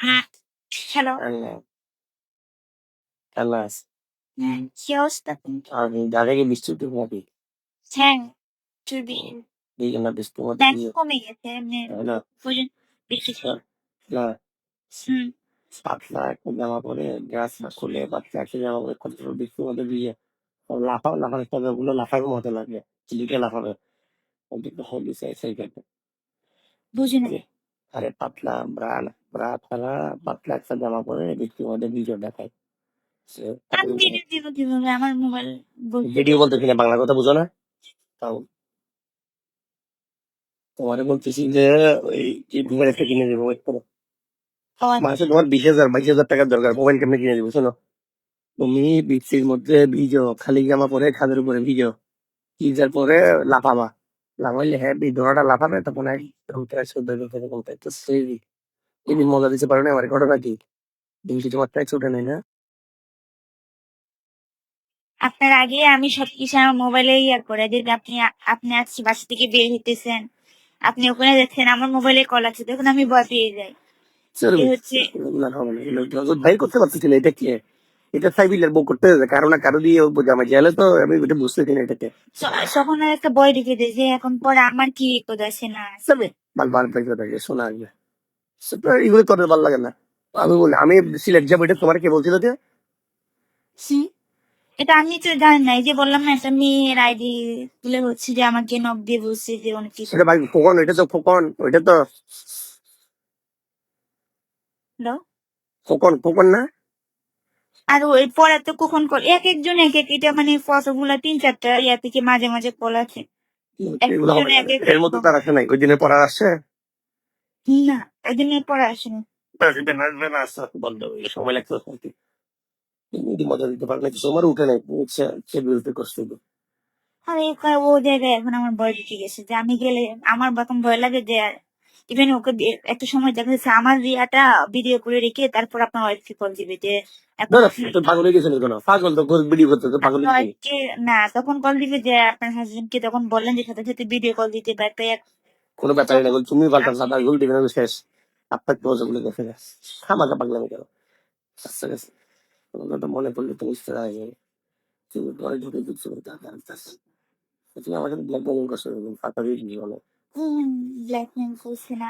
হ্যাঁ হ্যাঁ কি অবস্থা আমি দাদাকে হ্যাঁ চুবি এই কমে গেছে এমনি না হুম পাতলা একটা জামা পরে গ্যাস খুলে একটা জামা পরে কত দিয়ে লাফাও লাফানো তবে ওগুলো লাফার মতো লাগে চিলিকে লাফাবে ওদিকে চাই সেই কাটে বুঝি না আরে পাতলা ব্রা ফেলা পাতলা একটা জামা পরে মধ্যে ভিডিও দেখায়। আমি ভিডিও দিব কীভাবে? আমার মোবাইল বলতে ভিডিও বলতে কিনা বাংলা কথা বুঝো না। তাও তোমারে বলতেছি যে ওই যে মোবাইল একটা কিনে দেবো ওয়েট করো মাসে তোমার বিশ হাজার বাইশ হাজার টাকার দরকার মোবাইল কেমনে কিনে দেবো শোনো? তুমি বৃষ্টির মধ্যে ভিজো খালি জামা পরে ছাদের উপরে ভিজো ভিজার পরে লাফাবা। লাফাইলে হ্যাঁ বিধরাটা লাফাবে তখন উঠে এরকম তো সেই এদিন মজা দিতে পারো না আমার ঘটনা কি কি তোমার ট্যাক্স উঠে নাই না আপনার আগে আমি সবকিছু আমার মোবাইলে ইয়া করে দিই আপনি আপনি আজকে বাসা থেকে বের হইতেছেন আপনি ওখানে যাচ্ছেন আমার মোবাইলে কল আছে তখন আমি ভয় পেয়ে যাই চলো এ হচ্ছে না হবে না এগুলো তো ভাই করতে পারতেছিল এটা কি এটা সাইবিলের বউ করতে হবে কারও না কারও দিয়ে ও জামা তো আমি এটা বুঝতেছি না এটাকে তখন একটা ভয় ঢুকে দেয় যে এখন পরে আমার কি বিপদ আছে না বাল বাল শোনা আসবে এগুলো করতে ভালো লাগে না। আমি বলি আমি সিলেট যাব এটা তোমার কে বলছিল যে? এটা আমি তো জানি না এই যে বললাম না একটা মেয়ের আইডি তুলে হচ্ছে যে আমাকে নক দিয়ে বলছে যে অনেক কিছু। সেটা ভাই ওইটা তো ফোকন ওইটা তো হলো ফোকন ফোকন না? আর ওই পরে তো কখন কল এক একজন এক এক এটা মানে ফটোগুলা তিন চারটা ইয়া থেকে মাঝে মাঝে কল আছে এর মধ্যে তার আসে নাই ওই না একদিনের পরে আসেনি। বন্ধ সময় মজা দিতে আমার উঠে নাই। সে সে বিরুদ্ধে কষ্ট দিবে। আর এই কা- ও জায়গায় এখন আমার ভয় ঢুকে গেছে যে আমি গেলে আমার এখন ভয় লাগে যে ইভেন ওকে একটা সময় দেখা যাচ্ছে আমার রিয়াটা ভিডিও করে রেখে তারপর আপনার ওয়াইফকে কল দিবে যে না না পাগল হয়ে গেছিল কেন? পাগল তো ভিডিও করতে তো পাগল আপনার গেছে। না তখন কল দিবে যে আপনার হাজবেন্ডকে তখন বললেন যে সাথে সাথে ভিডিও কল দিতে বা কোনো ব্যাপারই না। তুমি পাল্টা সাদা গুল দিবে না শেষ। আপনার ক্লোজগুলো দেখে গেছে খামাকা পাগলামি কেন আচ্ছা গেছে কথা মনে পড়লে তো বুঝতে পারা যায় তুমি ঘরে ঢুকে আনতেছে তুমি আমাকে ব্ল্যাকমেলিং করছ এরকম পাতা দিয়ে বলো উম, ব্ল্যাকমেল করছে না।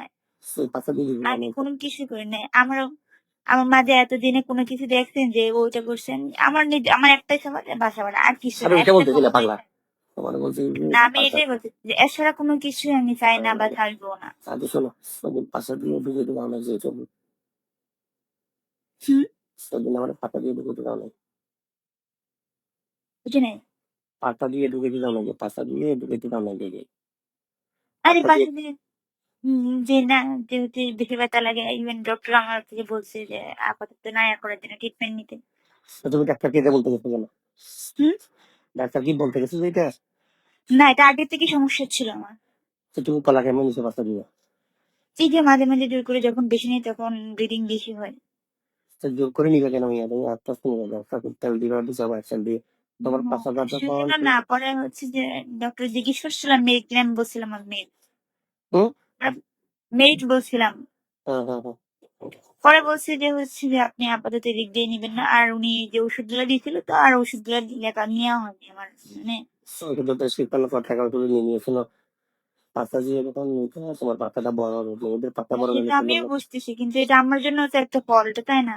আমি কোনো কিছু করি নাই। আমার আমার মাঝে এতদিনে কোনো কিছু দেখছেন যে ওইটা করছেন আমার নিজ আমার একটাই সমাজ বাসা বাড়া আর কিছু না, আমি এটাই বলছি যে এছাড়া কোনো কিছু আমি চাই না বা চাইব না। আগে শোনো সেদিন পাশা দিয়ে ঢুকে যে সেদিন আমার পাতা দিয়ে ঢুকে নাই? পাতা দিয়ে ঢুকে পাতা দিয়ে ঢুকে আরে পাতা দিয়ে- যে না যেহেতু বেশি ব্যথা লাগে ইভেন ডক্টর আমার থেকে বলছে যে আপাতত না করার জন্য ট্রিটমেন্ট নিতে। তুমি ডাক্তার কেটে বলতে গেছো কেন? ডাক্তার কি বলতে গেছো এটা? না এটা আগে থেকে সমস্যা ছিল আমার। তো তুমি কলা কেমন এই যে মাঝে মাঝে জোর করে যখন বেশি নেই তখন ব্লিডিং বেশি হয়। তো জোর করে নিবে কেন তুমি আস্তে আস্তে নিবে দিবে দিয়ে? তোমার না পরে হচ্ছে যে ডক্টর জিজ্ঞেস করছিলাম মেরিট ক্লেম বলছিলাম আমি মেরিট হুম? মেরিট বলছিলাম। হ্যাঁ হ্যাঁ হ্যাঁ। পরে বলছে যে হচ্ছে যে আপনি আপাতত এদিক দিয়ে নিবেন না আর উনি যে ওষুধগুলো দিয়েছিল তো আর ওষুধগুলো লেখা নেওয়া হয়নি আমার মানে ওটা তো শীতকাল টাকা তুলে নিয়ে নিয়েছিল। পাতা দিয়ে যখন নিতে হয়, তোমার পাতাটা বড় হবে মেয়েদের পাতা বড় হলে আমিও বুঝতেছি কিন্তু এটা আমার জন্য তো একটা ফল্ট তাই না?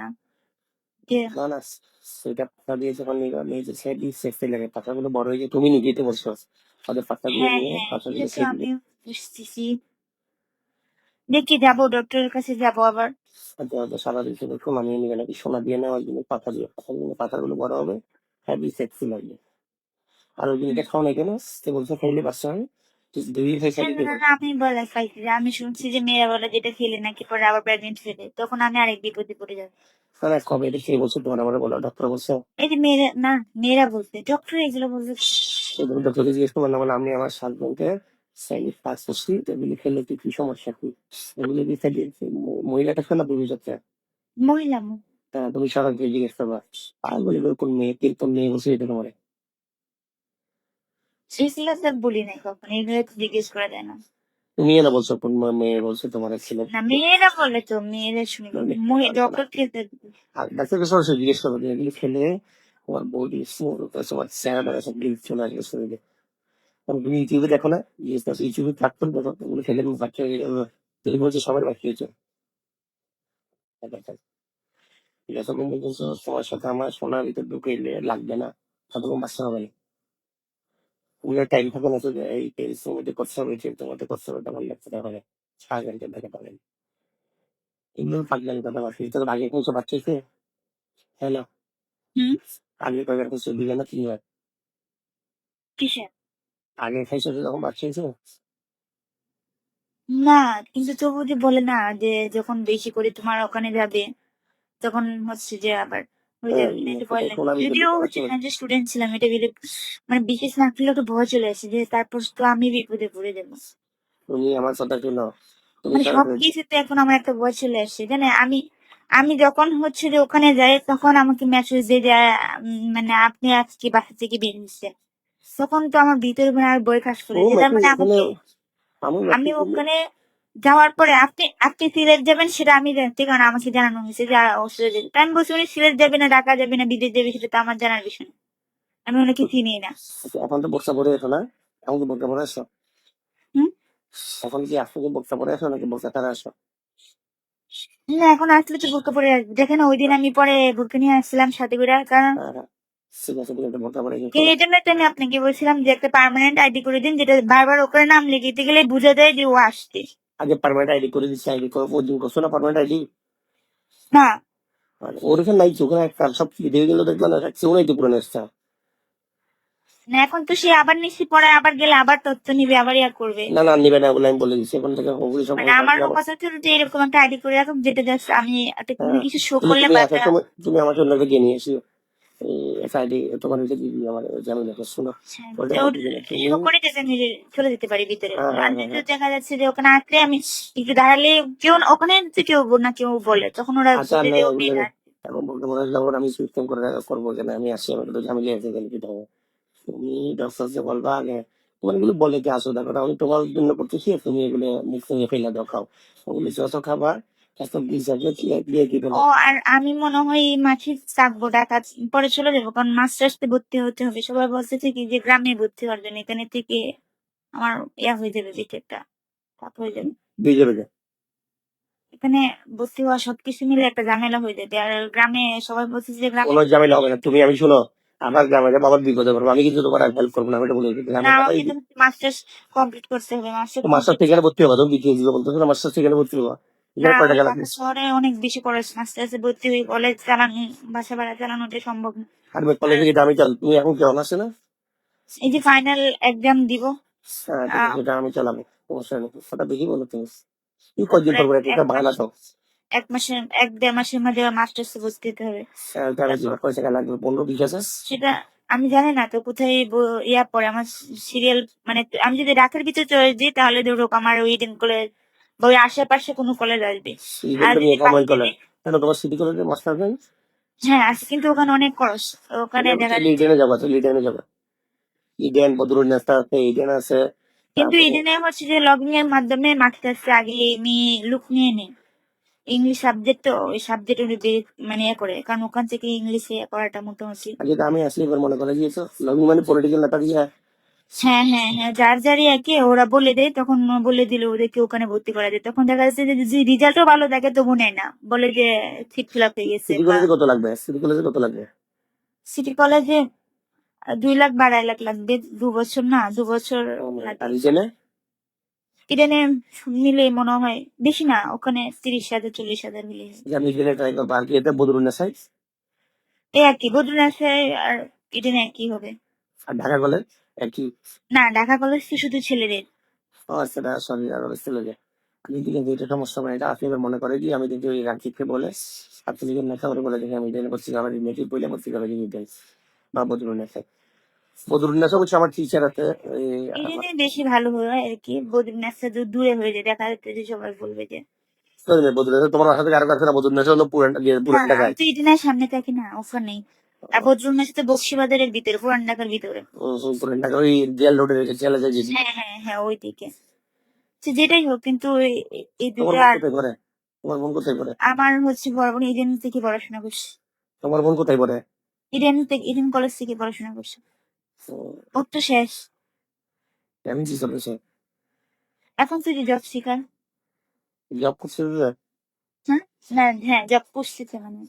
না না সেটা পাতা দিয়ে যখন নিবে যে সেট দিয়ে সেফটি লাগে পাতাগুলো বড় হয়ে যায় তুমি নিজেই তো ওদের পাতা দিয়ে হ্যাঁ নিয়ে হ্যাঁ পাতা দিয়ে তো সেট দিয়ে আমিও বুঝতেছি। দেখি যাব ডক্টরের কাছে যাব আবার। সারা দিন একটু মানিয়ে নিবে নাকি সোনা দিয়ে নেওয়ার জন্য পাতা দিয়ে পাতা দিয়ে পাতাগুলো বড় হবে হ্যাভি সেক্সি লাগবে আর ওই দিনটা খাও না কেন? সে বলছে খাইলে বাচ্চা না, না, আমি বলে খাইছি যে আমি শুনছি যে মেয়েরা বলে যেটা খেলে নাকি পরে আবার প্রেগনেন্ট ফেলে তখন আমি আরেক বিপদে পড়ে যাব না কবে এটা খেয়ে বলছো তোমার আমার বলো ডক্টর বলছে। এই যে মেয়েরা না মেয়েরা বলছে ডক্টর এগুলো বলছে। সেগুলো ডক্টরকে জিজ্ঞেস করলাম বলে আমি আমার হাজবেন্ডকে সাইনিক পাস করছি এগুলি খেলে কি কি সমস্যা কি? এগুলি সাইড মহিলাটা শোনা তুমি যাচ্ছে মহিলা। হ্যাঁ তুমি সবাইকে জিজ্ঞেস করবা। আর বলি কোন মেয়ে কে কোন মেয়ে বলছে এটা তোমার? সেগুলো তো বলি নাই কখনো এগুলো তো জিজ্ঞেস করা যায় না। তুমি বলছো কোন মেয়ে বলছো তোমার ছিল। না মেয়েরা বলে তো মেয়েরা শুনি। ডক্টর খেতে ডাক্তারকে সরাসরি জিজ্ঞেস করো যে এগুলো খেলে তোমার বডি স্মুথ তোমার স্যারাটা সব গ্রিপ চলে আসবে শরীরে তুমি ইউটিউবে দেখো না? ইউটিউবে প্ল্যাটফর্ম দেখো ওগুলো খেলে তুমি বাচ্চা হয়ে যাবে। তুমি বলছো সবার বাচ্চা হয়েছে। পর্যন্ত তোমার সাথে আমার সোনার ভিতরে ঢুকে লাগবে না। ততক্ষণ বাচ্চা হবে? না টাইম থাকে না তো যে এই করতে হবে করতে তখন দেখে পাবেন। এগুলো পাগলামি কথা তো আগে সব বাচ্চা হ্যালো আগে কয়েকবার করছে দিবে না তিনবার কিসে আগে খাইছো যখন বাচ্চা না কিন্তু তবু যে বলে না যে যখন বেশি করে তোমার ওখানে যাবে তখন হচ্ছে যে আবার হ্যাঁ, এই যে সেটাই, বললেন। শোনার ভিতরে যদিও হচ্ছে না যে স্টুডেন্ট ছিলাম এটা ভেবে মানে বিশেষ না করলে একটু ভয় চলে আসে যে তারপর তো আমি বিপদে পড়ে যাব। তুমি আমার কথা শুনো মানে সারা এখন আমার একটা ভয় চলে আসছে জানে? আমি আমি যখন হচ্ছে যে ওখানে যাই তখন আমাকে মেসেজ দিয়ে দেয় মানে আপনি আজকে বাসা থেকে বেরিয়েছেন তখন তো আমার ভিতরে মানে আর বই কাজ করে মানে আমি ওখানে যাওয়ার পরে আপনি আপনি সিলেট যাবেন সেটা আমি জানতে কারণ আমাকে জানানো হয়েছে যে অস্ট্রেলিয়া যাবে তা আমি বলছি উনি সিলেট যাবে না ঢাকা যাবে না বিদেশ যাবে সেটা তো আমার জানার বিষয় না। আমি ওনাকে চিনি না। আচ্ছা, এখন তো বক্সা পড়ে এসো না এখন কি বক্সা পরে আসো? হুম? এখন কি আসো কি বক্সা পরে আসো নাকি বক্সা তারা আসো? না এখন আসলে তো বোরকা পরে আসবে। দেখেন ওই দিন আমি পরে বোরকা নিয়ে আসছিলাম সাথে করে কারণ হ্যাঁ, এসো। এই জন্য তো আমি আপনাকে বলছিলাম যে একটা পার্মানেন্ট আইডি করে দিন যেটা বারবার ওখানে নাম লিখিতে গেলে বোঝা যায় যে ও আসছে। আগে পারমানেন্ট আইডি করে দিচ্ছি আইডি করে ওজন করছ না পারমানেন্ট আইডি না ওর এখানে নাই ওখানে একটা সব কি দিয়ে গেল দেখলাম না সেও নাই তো পুরনো এসছে না এখন তো সে আবার নিশ্চয়ই পরে আবার গেলে আবার তথ্য নিবে আবার ইয়া করবে। না না নিবে না বলে আমি বলে দিচ্ছি এখন থেকে ওগুলি সব মানে আমার ছিল যে এরকম একটা আইডি করে রাখুন যেটা জাস্ট আমি একটা হ্যাঁ। কিছু শো করলে তুমি আমার জন্য একটা গিয়ে নিয়ে এসো দিয়ে আমার আমি চলে যেতে পারি ভিতরে। হ্যাঁ, হ্যাঁ, হ্যাঁ, দেখা যাচ্ছে যে ওখানে আসলে আমি একটু দাঁড়ালে কেউ ওখানে কেউ না কেউ বলে। তখন ওরা আচ্ছা, হয়। এখন বলতে মনে হলো আমি সিস্টেম করে করব কেন আমি আসি আমার তো ঝামেলা আছে গেলে কি হবে তুমি ডক্টরকে বলবা আগে তোমার এগুলো বলে কি আসো? দেখো আমি তোমার জন্য করতেছি তুমি এগুলো মুখ থেকে ফেলে দাও খাও। ওগুলো যত খাবার ও আর আমি মনে হয় এই মাঠে থাকব ঢাকা পরে চলে যাব কারণ মাস্টার্সে ভর্তি হতে হবে। সবাই বলতেছে কি যে গ্রামে ভর্তি হওয়ার জন্য এখানে থেকে আমার ইয়া হয়ে যাবে বিটেকটা তাপ হয়ে যাবে। দিয়ে যাবে এখানে ভর্তি হওয়া সবকিছু মিলে একটা ঝামেলা হয়ে যাবে আর গ্রামে সবাই বলছে যে গ্রামে কোনো ঝামেলা হবে না। তুমি আমি শোনো আমার গ্রামে যাব আবার বিপদে পড়ব আমি কিন্তু তোমার হেল্প করব না আমি এটা বলে মাস্টার্স কমপ্লিট করতে হবে মাস্টার মাস্টার থেকে ভর্তি হব তুমি বিটিএস দিবে বলতেছো না মাস্টার থেকে ভর্তি হব। লাগবে শহরে অনেক বেশি খরচ মাস্টার্সে ভর্তি হয়ে কলেজ চালানো বাসা ভাড়া চালানোটা সম্ভব। না আর কলেজে আমি চাল তুমি এখন কেমন আছে না? এই যে ফাইনাল এক্সাম দিব। হ্যাঁ আছে, সেটা আমি চালাবো সমস্যা নেই বেশি বলো তুমি। কয়দিন পর একটা বাগান আসো এক মাসের এক দেড় মাসের মধ্যে মাস্টার্সে ভর্তি হতে হবে। তাহলে কি লাগবে? পনেরো বিশ হাজার? সেটা আমি জানি না তো কোথায় ইয়া পড়ে? আমার সিরিয়াল মানে আমি যদি ঢাকার ভিতরে চলে যাই তাহলে ধরো আমার ওই দিন কলেজ বা ওই আশেপাশে কোনো কলেজ আসবে। কেন তোমার সিটি কলেজে মাস্টার নেই হ্যাঁ আছে কিন্তু ওখানে অনেক খরচ ওখানে দেখা লিডেনে যাব তো লিডেনে যাব। ইডেন বদরুল নেস্তা আছে ইডেন আছে। কিন্তু এখানে হচ্ছে যে লগইন এর মাধ্যমে মাস্টার্স আগে আমি লুক নিয়ে নেই ইংলিশ সাবজেক্ট তো ওই সাবজেক্ট মানে ইয়ে করে। কারণ ওখান থেকে ইংলিশে করাটা মোটামুটি তো আমি আসলে মনে করে দিয়েছ লগিং মানে পলিটিক্যাল দিয়ে হ্যাঁ হ্যাঁ হ্যাঁ যার যারই একে ওরা বলে দেয় তখন বলে দিল ওদেরকে ওখানে ভর্তি করা যায়। তখন দেখা যাচ্ছে যে যদি রেজাল্টও ভালো থাকে তবু নেয় না। বলে যে সিট ফিল আপ হয়ে গেছে সিটি কলেজে কত লাগবে? সিটি কলেজে কত লাগবে? সিটি কলেজে দুই লাখ বা আড়াই লাখ লাগবে দু বছর না দু বছর ইডেনে ইডেনে মিলে মনে হয় বেশি না ওখানে তিরিশ হাজার চল্লিশ হাজার মিলে আমি ইডেনে ট্রাই করব আর কি এটা বদরুল নেসাই? এই আর কি বদরুল আর ইডেনে একই হবে। আর ঢাকা কলেজ একই না ঢাকা কলেজ কি শুধু ছেলেদের। ও সেটা সরি আর আমি কিন্তু এটা সমস্যা মানে এটা আপনি এবার মনে করে কি আমি কিন্তু ওই রাকিবকে বলে আপনি যদি নেশা করে বলে দেখি আমি করছি আমার ইডেন বা বদরুল বদরুল হচ্ছে আমার টিচার আছে ইডেনে বেশি ভালো হয় আর কি বদরুল দূরে হয়ে যায় দেখা যাচ্ছে যে সবাই বলবে যে। তোমার বাসা থেকে আরও কাছে না বদরুল নেসা হলো পুরান আমি সামনে থাকি না ওখানেই। আর বদরুল মেসে তো ভিতরে পুরান ঢাকার ভিতরে। ও, ও, পুরান ঢাকা ওই জেল রোডের জেলে যায় হ্যাঁ হ্যাঁ হ্যাঁ ওই দিকে যেটাই হোক কিন্তু এই- এই দুটো আর তোমার বোন কোথায় পড়ে? আমার হচ্ছে বড় বোন ইডেন থেকে পড়াশোনা করছে। তোমার বোন কোথায় পড়ে? ইডেন থেকে ইডেন কলেজ থেকে পড়াশোনা করছে। ওর তো শেষ। আমি কি চলেছে? এখন তুই জব শিকার জব করছে যে? হ্যাঁ হ্যাঁ জব করতেছে মানে।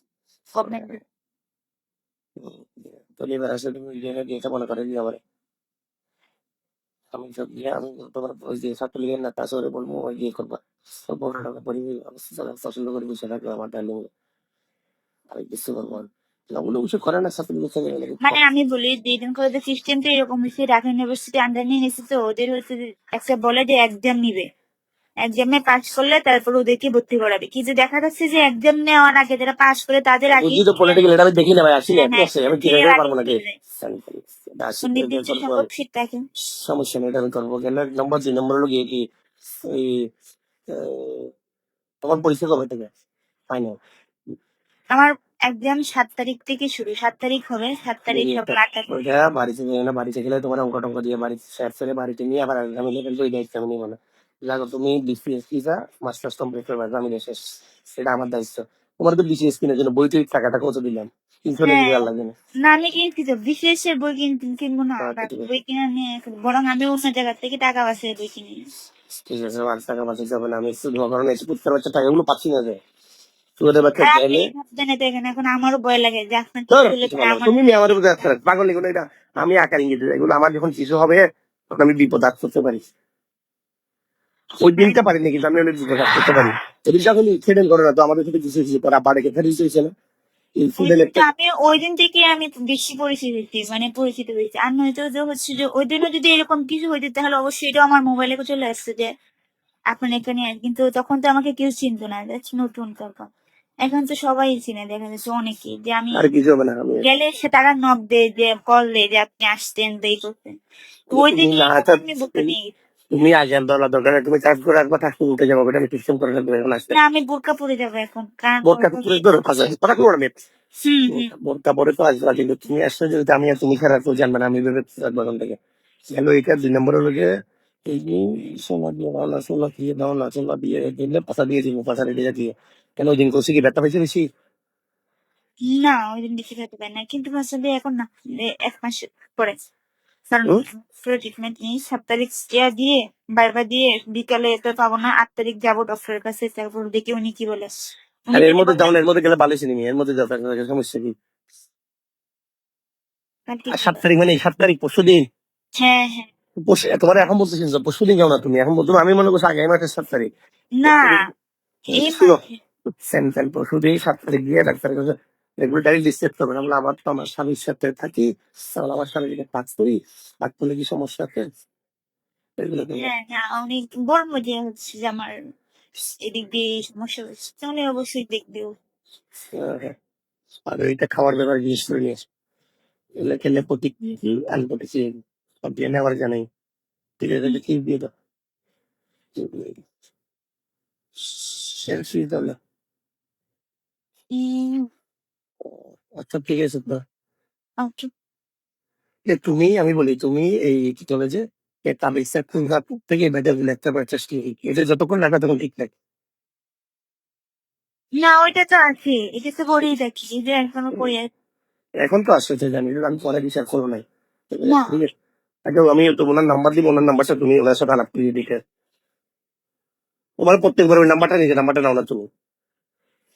গভর্নমেন্ট তো এবার আসলে তুমি করে আমার। আমি সব দিয়ে আমি তোমার ওই যে ছাত্রলীগের বলব ওই করবা। সব বড় পছন্দ করে বসে থাকবে আমার আমি করে মানে আমি বলি যে ইডেন কলেজের সিস্টেমটা এরকম হচ্ছে ঢাকা ইউনিভার্সিটি আন্ডার নিয়ে নিয়েছে, তো ওদের হচ্ছে একটা বলে যে এক্সাম নিবে। এক্সামে পাস করলে তারপর ওদেরকে ভর্তি করাবে। কিন্তু দেখা যাচ্ছে যে এক্সাম নেওয়ার আগে যারা পাস করে তাদের আগে বুঝি তো পলিটিক্যাল এটা আমি দেখি না ভাই আসি আমি কিনে পারব কি থাকে সমস্যা নেই এটা আমি করব। গেলে নম্বর দুই নম্বর হলো গিয়ে কি তোমার পরিচয় কবে থেকে? ফাইনাল আমার এক্সাম সাত তারিখ থেকে শুরু সাত তারিখ হবে সাত তারিখ সকাল আটটা বাড়িতে বাড়িতে গেলে তোমার অঙ্ক টঙ্ক দিয়ে বাড়িতে স্যার বাড়িতে নিয়ে আবার আমি লেভেল করে নিবো না তুমি বিসিএস কিসা মাস্টার্স কমপ্লিট করবে আমি শেষ। সেটা আমার দায়িত্ব। তোমার তো বিসিএস কিনার জন্য বই টাকাটা কত দিলাম? তিনশো হ্যাঁ। দেওয়ার লাগে না না আমি কিনছি তো বিশেষ বই কিনবো না। বই কিনে নিয়ে বরং আমি অন্য জায়গা থেকে টাকা বই কিনি। ঠিক আছে আর টাকা হবে না। আমি একটু ধোয়া কারণে একটু পুত্রের বাচ্চা টাকাগুলো পাচ্ছি না যে। তোদের বাচ্চা চাইলে এখানে আমারও ভয় লাগে যে। তুমি আমার উপরে হাত পাগল এগুলো এটা আমি আকার ইঙ্গিত। এগুলো আমার যখন কিছু হবে তখন আমি বিপদ আগ করতে পারি। ওই দিনটা পারিনি কিন্তু আমি অনেক আগ করতে পারি ওই দিনটা এখন খেডেন করে না তো আমাদের সাথে পরে আবার হয়েছে না। আমি ওই দিন থেকে আমি বেশি পরিচিত হয়েছি মানে পরিচিত হয়েছি। আর নয়তো যে হচ্ছে যে ওই দিনও যদি এরকম কিছু হইতো তাহলে অবশ্যই এটা আমার মোবাইলে চলে আসছে যে আপনার এখানে কিন্তু তখন তো আমাকে কেউ চিনতো না নতুন তখন এখন তো সবাই চিনে দেখা যাচ্ছে অনেকেই যে আমি গেলে সে তারা নক দেয় যে কল দেয় যে আপনি আসতেন দেই করতেন। ওই দিন আমি বুকটা নিয়ে। তুমি আজান দলা দরকার তুমি চার্জ করে রাখবা থাকতে উঠে যাব আমি সিস্টেম করে রাখব এখন আসতে। না আমি বোরকা পরে যাব এখন কারণ বোরকা পুরো ধরো। হুম হুম। বোরকা পরে তো আসবা কিন্তু তুমি আসছো যদি আমি আর তুমি জানবে না আমি ভেবে রাখব এখন থেকে। গেল এটা দুই নম্বর হলো যে এই সোনা দিয়ে দাও সোনা দিয়ে দাও না সোনা দিয়ে দিলে পাশা দিয়ে দিব পাশা দিয়ে কেন ওই দিন করছি কি ব্যথা পাইছে বেশি? না ওই দিন বেশি খেতে পারি না কিন্তু আসলে এখন না এক মাস? পুরো। ট্রিটমেন্ট নিয়ে সাত তারিখ স্টেয়া দিয়ে দিয়ে বিকালে তো পাবো না আট তারিখ যাব ডক্টরের কাছে তারপর দেখি উনি কি বলে। আর এর মধ্যে যাও না, এর মধ্যে গেলে ভালো এর মধ্যে যাও সমস্যা কি? সাত তারিখ মানে সাত তারিখ পরশু দিন? হ্যাঁ হ্যাঁ। তোমার এখন বলতেছেন যে পরশু দিন যাও না তুমি এখন বলতো আমি মনে করছি আগামী মাসের সাত তারিখ। না এই পরশু দিন সাত তারিখ গিয়ে ডাক্তারের কাছে এগুলো ডাইরেক্ট ডিসচার্জ করবেন আমরা আমার তো আমার স্বামীর সাথে থাকি। তাহলে আমার স্বামীর কাজ করি। কাজ করলে কি সমস্যা আছে? হ্যাঁ না উনি বলব যে হচ্ছে যে আমার এদিক দিয়ে সমস্যা হচ্ছে তাহলে অবশ্যই। হ্যাঁ। আর ওইটা খাওয়ার ব্যাপারে জিনিস এগুলো খেলে প্রতীক সব দিয়ে নেওয়ার জানাই। ঠিক আছে এটা কি দিয়ে দাও তাহলে। আচ্ছা ঠিক আছে তো। okay. তুমি আমি বলি তুমি এই কি চলে যে তাবিজ থেকে বেটার লেখতে পারছিস কি এটা যতক্ষণ রাখা তখন ঠিক থাকে না ওইটা তো আছে। এটা তো পরেই দেখি যে এখনও পরে এখন তো আসছে জানি আমি পরে বিচার করব নাই আগে আমি তো ওনার নাম্বার দিব ওনার নাম্বারটা তুমি ওনার সাথে আলাপ করিয়ে দিতে। তোমার প্রত্যেকবার ওই নাম্বারটা নিয়ে নাম্বারটা নাও না তুমি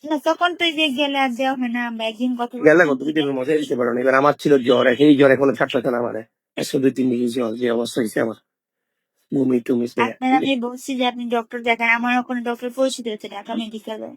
না তখন তো যে গেলে আর দেওয়া হয় না আমরা একদিন কত গেলে কত কিছু মজা দিতে পারো না। এবার আমার ছিল জ্বর এই জ্বর এখনও ছাড়ছে না আমার। একশো দুই তিন ডিগ্রি জ্বর যে অবস্থা হয়েছে আমার। বমি টুমি আমি বলছি যে আপনি ডক্টর দেখান আমার ওখানে ডক্টর পরিচিত হচ্ছে ঢাকা মেডিকেলে